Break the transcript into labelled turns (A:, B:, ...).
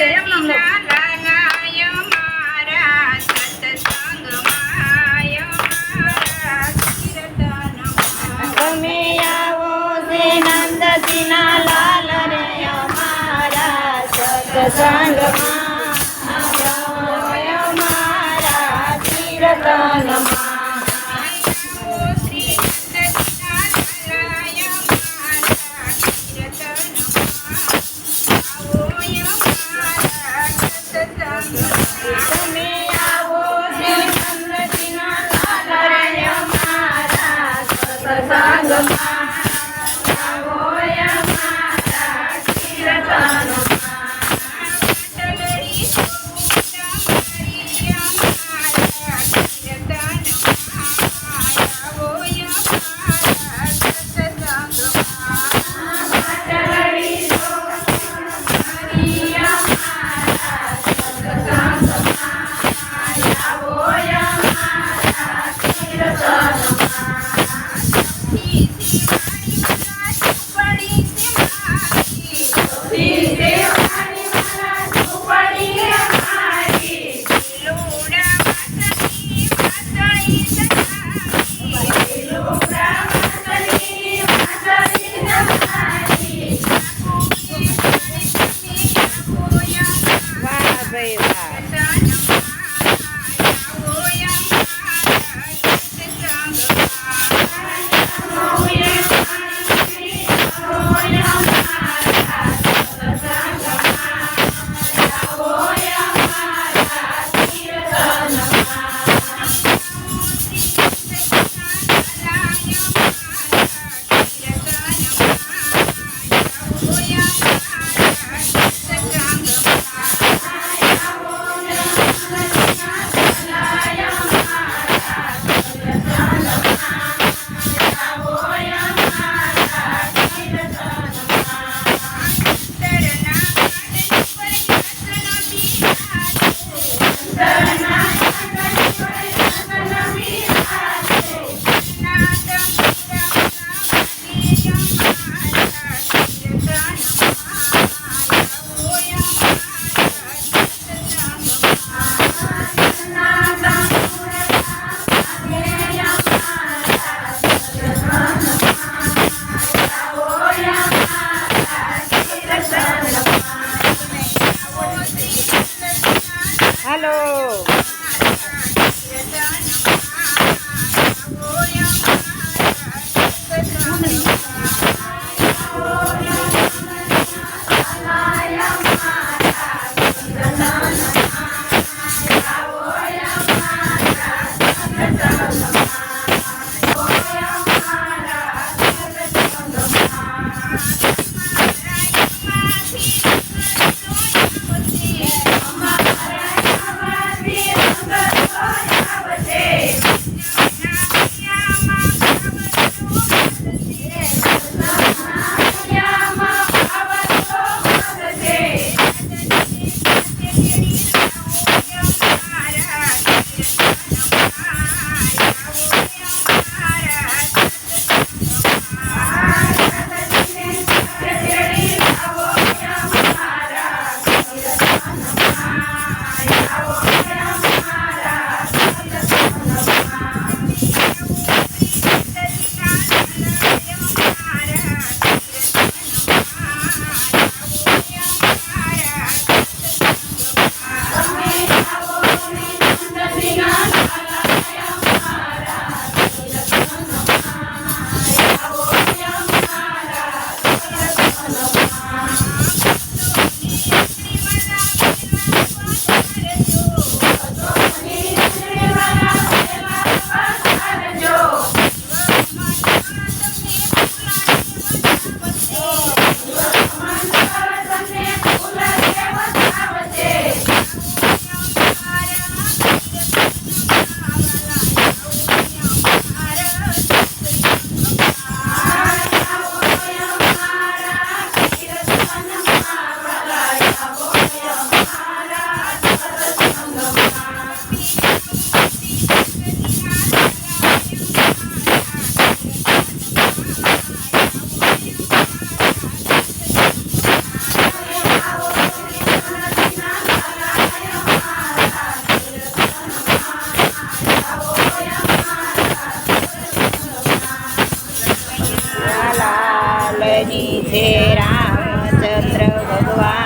A: છે એક નંબર તમે આવો શ્રી નંદસિંહના લાલ રે અમારા સત્સંગમાં અમારા કીર્તનમાં Thank you. Thank you. la la છે રામચંદ્ર ભગવાન